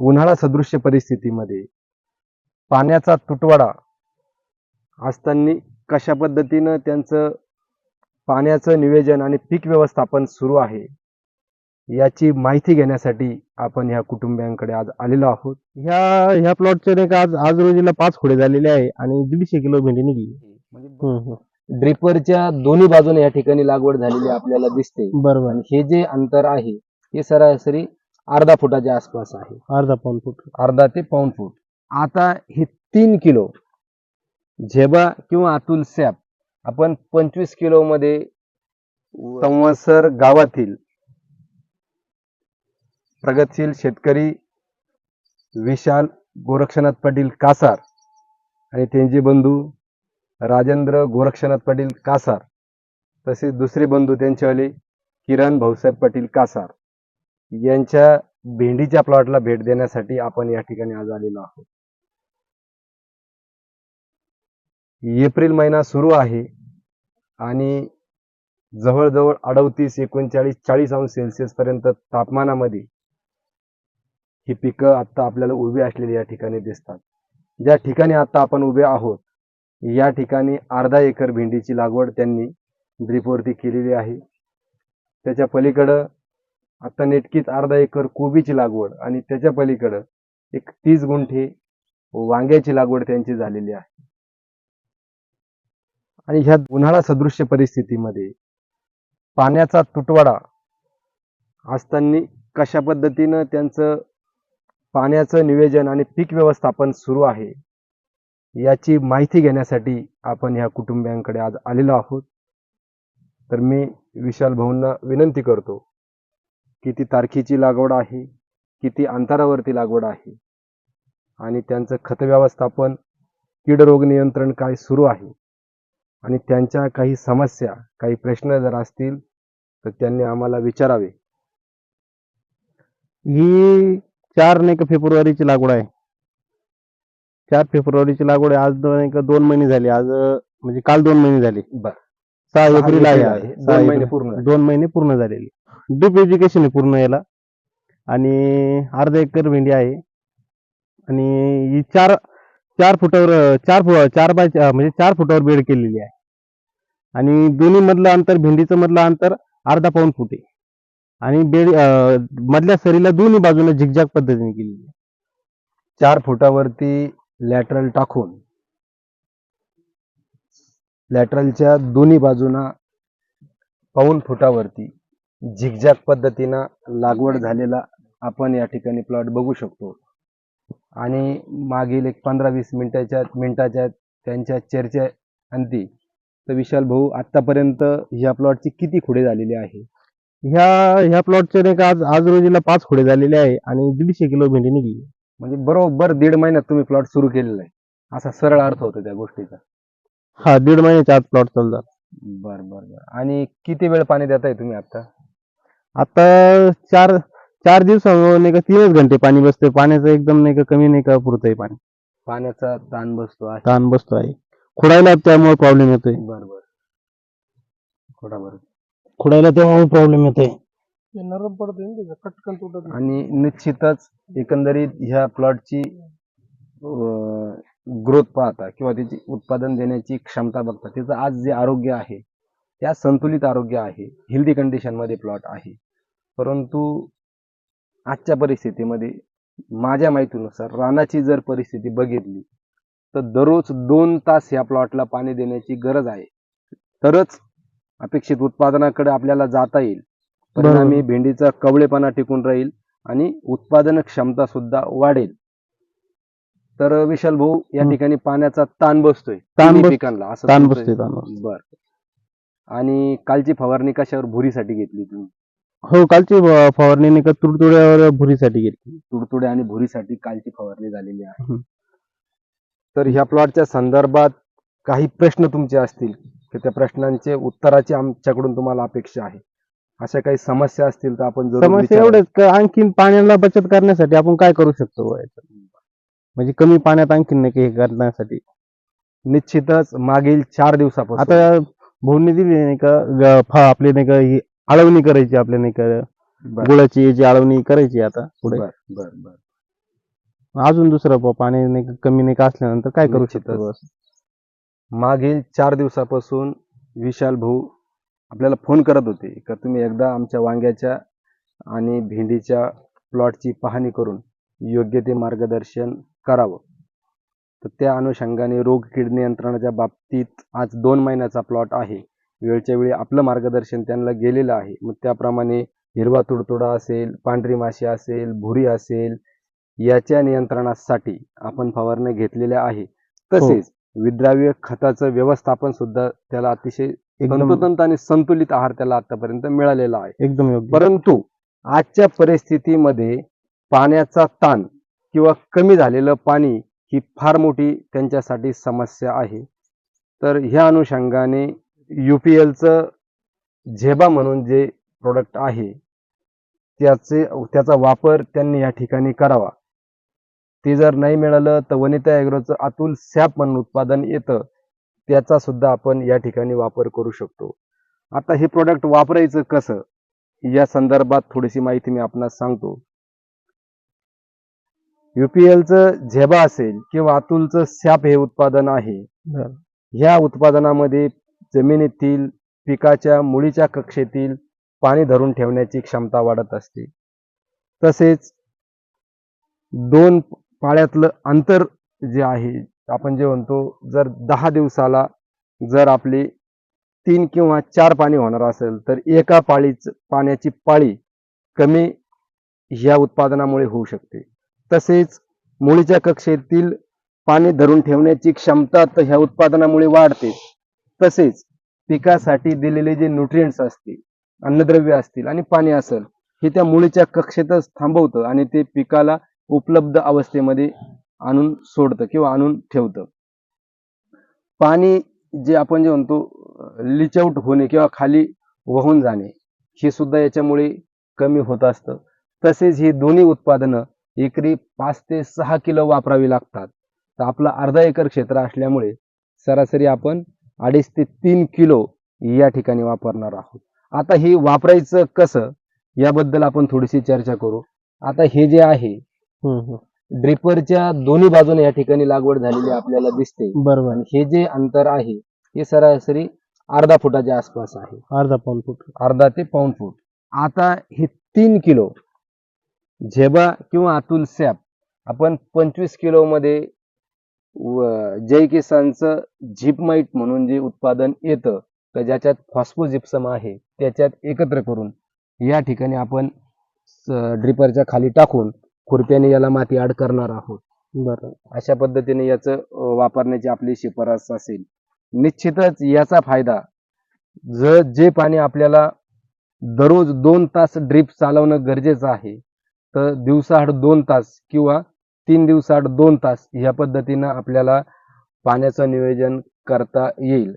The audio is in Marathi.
उन्हाळा सदृश्य परिस्थितीमध्ये पाण्याचा तुटवडा असताना कशा पद्धतीनं त्यांचं पाण्याचं नियोजन आणि पीक व्यवस्थापन सुरू आहे याची माहिती घेण्यासाठी आपण ह्या कुटुंबियांकडे आज आलेलो आहोत. ह्या ह्या प्लॉटचे नाही का आज आज रोजीला पाच खोडे झालेले आहे आणि दीडशे किलो भेंडी निघली. हम्म. ड्रिपरच्या दोन्ही बाजूने या ठिकाणी लागवड झालेली आपल्याला दिसते. बरोबर. आणि हे जे अंतर आहे हे सरासरी अर्धा फुटाच्या आसपास आहे. अर्धा पाऊन फूट. अर्धा ते पाऊण फूट. आता हे तीन किलो झेबा किंवा अतुल सॅप आपण पंचवीस किलो मध्ये संवत्सर गावातील प्रगतशील शेतकरी विशाल गोरक्षनाथ पाटील कासार आणि त्यांचे बंधू राजेंद्र गोरक्षनाथ पाटील कासार तसेच दुसरे बंधू त्यांच्यावाले किरण भाऊसाहेब पाटील कासार. यांच्या भेंडीच्या प्लॉटला भेट देण्यासाठी आपण या ठिकाणी आज आलेलो आहोत. एप्रिल महिना सुरू आहे आणि जवळजवळ अडतीस एकोणचाळीस चाळीस अंश सेल्सिअस पर्यंत तापमानामध्ये ही पिकं आता आपल्याला उभी असलेली या ठिकाणी दिसतात. ज्या ठिकाणी आता आपण उभे आहोत या ठिकाणी अर्धा एकर भेंडीची लागवड त्यांनी ड्रीपवरती केलेली आहे. त्याच्या पलीकडं आता नेटकीच अर्धा एकर कोबीची लागवड आणि त्याच्या पलीकडं एक तीस गुंठे वांग्याची लागवड त्यांची झालेली आहे. आणि ह्या उन्हाळा सदृश्य परिस्थितीमध्ये पाण्याचा तुटवडा असताना कशा पद्धतीनं त्यांचं पाण्याचं नियोजन आणि पीक व्यवस्थापन सुरू आहे याची माहिती घेण्यासाठी आपण ह्या कुटुंबियांकडे आज आलेलो आहोत. तर मी विशाल भाऊंना विनंती करतो किती तारखेची लागवड आहे किती अंतरावरती लागवड आहे आणि त्यांचं खत व्यवस्थापन कीड रोग नियंत्रण काय सुरू आहे आणि त्यांच्या काही समस्या काही प्रश्न जर असतील तर त्यांनी आम्हाला विचारावे. ही चार नाही का फेब्रुवारीची लागवड आहे. चार फेब्रुवारीची लागवड आहे. आज दोन नाही का दोन महिने झाले. आज म्हणजे काल दोन महिने झाले. बर. सहा एप्रिल आहे. दोन महिने. पूर्ण झाले. डीप एज्युकेशन आहे पूर्ण याला. आणि अर्धा एकर भेंडी आहे. आणि ही चार चार फुटावर चार फु चार बाय म्हणजे चार फुटावर बेड केलेली आहे. आणि दोन्ही मधलं अंतर भेंडीचं मधलं अंतर अर्धा पाऊन फूट आहे. आणि बेड मधल्या सरीला दोन्ही बाजूला झिकझॅक पद्धतीने केलेली आहे. चार फुटावरती लॅटरल टाकून लॅटरलच्या दोन्ही बाजूना पाऊन फुटावरती झिगझॅग पद्धतीनं लागवड झालेला आपण या ठिकाणी प्लॉट बघू शकतो. आणि मागील एक पंधरा वीस मिनिटाच्या मिनिटाच्या त्यांच्या चर्चे अंती तर विशाल भाऊ आतापर्यंत ह्या प्लॉटची किती खुडे झालेली आहे? ह्या ह्या प्लॉटचे नाही का आज आज रोजीला पाच खोडे झालेले आहे आणि दीडशे किलो भेंडी निघली. म्हणजे बरोबर दीड महिन्यात तुम्ही प्लॉट सुरू केलेला आहे. असा सरळ अर्थ होतो त्या गोष्टीचा. हा दीड महिन्याच्या आत प्लॉट चालतात. बर बर बर. आणि किती वेळ पाणी देताय तुम्ही आता? आता चार चार दिवसावर नाही का तीनच घंटे पाणी बसते पाण्याचं एकदम नाही का कमी नाही का पुरतंय पाणी. पाण्याचा ताण बसतो आहे. ताण बसतो आहे. खुडायला त्यामुळे प्रॉब्लेम येतोय. बर बर थोडा बर खुडायला त्यामुळे प्रॉब्लेम येतोय. नरम पडते कटकन तुटत आणि निश्चितच एकंदरीत ह्या प्लॉटची ग्रोथ पाहता किंवा त्याची उत्पादन देण्याची क्षमता बघता त्याचं आज जे आरोग्य आहे त्या संतुलित आरोग्य आहे. हेल्दी कंडिशनमध्ये प्लॉट आहे. परंतु आजच्या परिस्थितीमध्ये माझ्या माहितीनुसार रानाची जर परिस्थिती बघितली तर दररोज दोन तास या प्लॉटला पाणी देण्याची गरज आहे. तरच अपेक्षित उत्पादनाकडे आपल्याला जाता येईल. परिणामी भेंडीचा कवळेपणा टिकून राहील आणि उत्पादन क्षमता सुद्धा वाढेल. तर विशाल भाऊ या. ठिकाणी पाण्याचा ताण बसतोय. ताण पिकांना असं ताण बसतोय. बर. आणि कालची फवारणी कशावर? भुरीसाठी घेतली तुम्ही. हो कालची फवारणी नाही का तुडतुड्यावर भुरीसाठी घेतली. तुडतुडे आणि भुरीसाठी कालची फवारणी झालेली आहे. तर ह्या प्लॉटच्या संदर्भात काही प्रश्न तुमचे असतील तर त्या प्रश्नांचे उत्तराची आमच्याकडून तुम्हाला अपेक्षा आहे. अशा काही समस्या असतील तर आपण जरूर समस्या विचारा. एवढेच का आणखीन पाण्याला बचत करण्यासाठी आपण काय करू शकतो? बुवा याच्यात? म्हणजे कमी पाण्यात आणखीन नाही का हे करण्यासाठी. निश्चितच मागील चार दिवसापासून. आता भोवणी दिली नाही का? फा- आपली नाही का ही आळवणी करायची आपल्या नाही का? बर. गुळाची याची आळवणी करायची आता पुढे. बर बर बर. अजून दुसरं प- पाणी नाही कमी नाही का असल्यानंतर काय करू शकतो निश्चितच. बस? मागील चार दिवसापासून विशाल भाऊ आपल्याला फोन करत होते का तुम्ही एकदा आमच्या वांग्याच्या आणि भेंडीच्या प्लॉटची पाहणी करून योग्य ते मार्गदर्शन करावं. तर त्या अनुषंगाने रोग कीड नियंत्रणाच्या बाबतीत आज दोन महिन्याचा प्लॉट आहे. वेळच्या वेळी आपलं मार्गदर्शन त्यांना गेलेलं आहे. मग त्याप्रमाणे हिरवा तुडतुडा असेल पांढरी माशी असेल भुरी असेल याच्या नियंत्रणासाठी आपण फवारण्या घेतलेल्या आहे. तसेच विद्राव्य खताचं व्यवस्थापन सुद्धा त्याला अतिशय तंतोतंत आणि संतुलित आहार त्याला आतापर्यंत मिळालेला आहे. एकदम परंतु आजच्या परिस्थितीमध्ये पाण्याचा ताण किंवा कमी झालेलं पाणी ही फार मोठी त्यांच्यासाठी समस्या आहे. तर ह्या अनुषंगाने युपीएलचं झेबा म्हणून जे प्रोडक्ट आहे त्याचे त्याचा वापर त्यांनी या ठिकाणी करावा. ते जर नाही मिळालं तर वनिता ॲग्रोचं अतुल सॅप म्हणून उत्पादन येतं त्याचा सुद्धा आपण या ठिकाणी वापर करू शकतो. आता हे प्रोडक्ट वापरायचं कसं? या संदर्भात थोडीशी माहिती मी आपणास सांगतो. युपीएलचं झेबा असेल किंवा अतुलचं सॅप हे उत्पादन आहे. ह्या उत्पादनामध्ये जमिनीतील पिकाच्या मुळीच्या कक्षेतील पाणी धरून ठेवण्याची क्षमता वाढत असते तसेच दोन पाळ्यातलं अंतर जे आहे आपण जे म्हणतो जर दहा दिवसाला जर आपली तीन किंवा चार पाणी होणार असेल तर एका पाळीच पाण्याची पाळी कमी ह्या उत्पादनामुळे होऊ शकते तसेच मुळीच्या कक्षेतील पाणी धरून ठेवण्याची क्षमता तर ह्या उत्पादनामुळे वाढते. तसेच पिकासाठी दिलेले जे न्यूट्रिएंट्स असतील अन्नद्रव्य असतील आणि पाणी असेल हे त्या मुळीच्या कक्षेतच थांबवतं आणि ते पिकाला उपलब्ध अवस्थेमध्ये आणून सोडतं किंवा आणून ठेवतं. पाणी जे आपण जे म्हणतो लिच आउट होणे किंवा खाली वाहून जाणे हे सुद्धा याच्यामुळे कमी होत असतं. तसेच ही दोन्ही उत्पादनं एकरी पाच ते सहा किलो वापरावी लागतात. तर आपला अर्धा एकर क्षेत्र असल्यामुळे सरासरी आपण अडीच ते तीन किलो या ठिकाणी वापरणार आहोत. आता हे वापरायचं कसं? याबद्दल आपण थोडीशी चर्चा करू. आता हे जे आहे. ड्रिपरच्या दोन्ही बाजूने या ठिकाणी लागवड झालेली आपल्याला दिसते. बरोबर. हे जे अंतर आहे हे सरासरी अर्धा फुटाच्या आसपास आहे. अर्धा पाऊन फूट. अर्धा ते पाऊण फूट. आता हे तीन किलो झेबा किंवा अतुल सॅप आपण पंचवीस किलो मध्ये व- जय किसानचं झिपमाईट म्हणून जे उत्पादन येतं तर ज्याच्यात फॉस्फोजिप्सम आहे त्याच्यात एकत्र करून या ठिकाणी आपण ड्रिपरच्या खाली टाकून खुरप्याने याला माती आड करणार आहोत. बरं. अशा पद्धतीने याचं वापरण्याची आपली शिफारस असेल. निश्चितच याचा फायदा ज जे पाणी आपल्याला दररोज दोन तास ड्रीप चालवणं गरजेचं आहे तर दिवसाआड दोन तास किंवा तीन दिवसाआड दोन तास ह्या पद्धतीनं आपल्याला पाण्याचं नियोजन करता येईल.